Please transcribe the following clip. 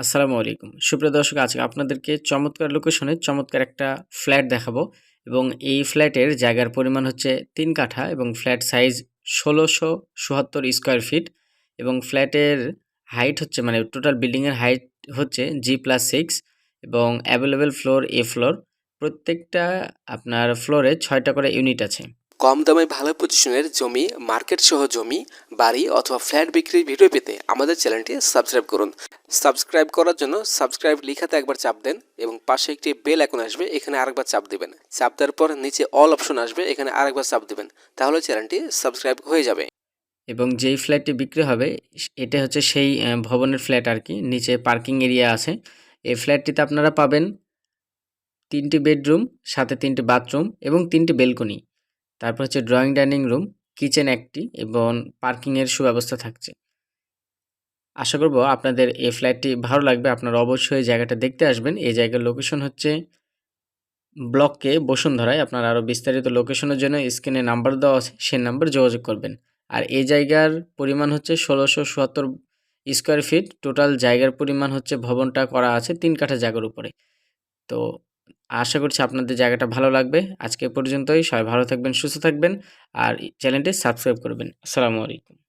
আসসালামু আলাইকুম। সুপ্রিয় দর্শক, আজকে আপনাদেরকে চমৎকার লোকেশনে চমৎকার একটা ফ্ল্যাট দেখাবো এবং এই ফ্ল্যাটের জায়গার পরিমাণ হচ্ছে তিন কাঠা এবং ফ্ল্যাট সাইজ ষোলোশো চুয়াত্তর স্কোয়ার ফিট এবং ফ্ল্যাটের হাইট হচ্ছে মানে টোটাল বিল্ডিংয়ের হাইট হচ্ছে জি প্লাস সিক্স এবং অ্যাভেলেবেল ফ্লোর এ ফ্লোর প্রত্যেকটা আপনার ফ্লোরে ছয়টা করে ইউনিট আছে। কম দামে ভালো পজিশনের জমি মার্কেট সহ জমি, বাড়ি অথবা ফ্ল্যাট বিক্রির ভিডিও পেতে আমাদের চ্যানেলটি সাবস্ক্রাইব করুন। সাবস্ক্রাইব করার জন্য সাবস্ক্রাইব লিখাতে একবার চাপ দেন এবং পাশে একটি বেল আইকন আসবে, এখানে আরেকবার চাপ দেবেন। চাপ দেওয়ার পর নিচে অল অপশন আসবে, এখানে আরেকবার চাপ দেবেন। তাহলে চ্যানেলটি সাবস্ক্রাইব হয়ে যাবে। এবং যেই ফ্ল্যাটটি বিক্রি হবে, এটা হচ্ছে সেই ভবনের ফ্ল্যাট আর কি, নিচে পার্কিং এরিয়া আছে। এই ফ্ল্যাটটিতে আপনারা পাবেন তিনটি বেডরুম সাথে তিনটি বাথরুম এবং তিনটি বেলকনি তারপর হচ্ছে ড্রয়িং ডাইনিং রুম কিচেন একটি এবং পার্কিংয়ের সুব্যবস্থা থাকছে। আশা করব আপনাদের এই ফ্ল্যাটটি ভালো লাগবে, আপনারা অবশ্যই জায়গাটা দেখতে আসবেন। এই জায়গার লোকেশন হচ্ছে ব্লককে বসুন্ধরায়। আপনার আরও বিস্তারিত লোকেশনের জন্য স্ক্রিনে নাম্বার দেওয়া আছে সেই নাম্বার যোগাযোগ করবেন। আর এই জায়গার পরিমাণ হচ্ছে ষোলোশো চুয়াত্তর স্কোয়ার ফিট টোটাল জায়গার পরিমাণ হচ্ছে ভবনটা করা আছে তিন কাঠা জায়গার উপরে। তো আশা করছি আপনাদের জায়গাটা ভালো লাগবে। আজকে পর্যন্তই। সবাই ভালো থাকবেন, সুস্থ থাকবেন, আর চ্যানেলটি সাবস্ক্রাইব করবেন। আসসালামু আলাইকুম।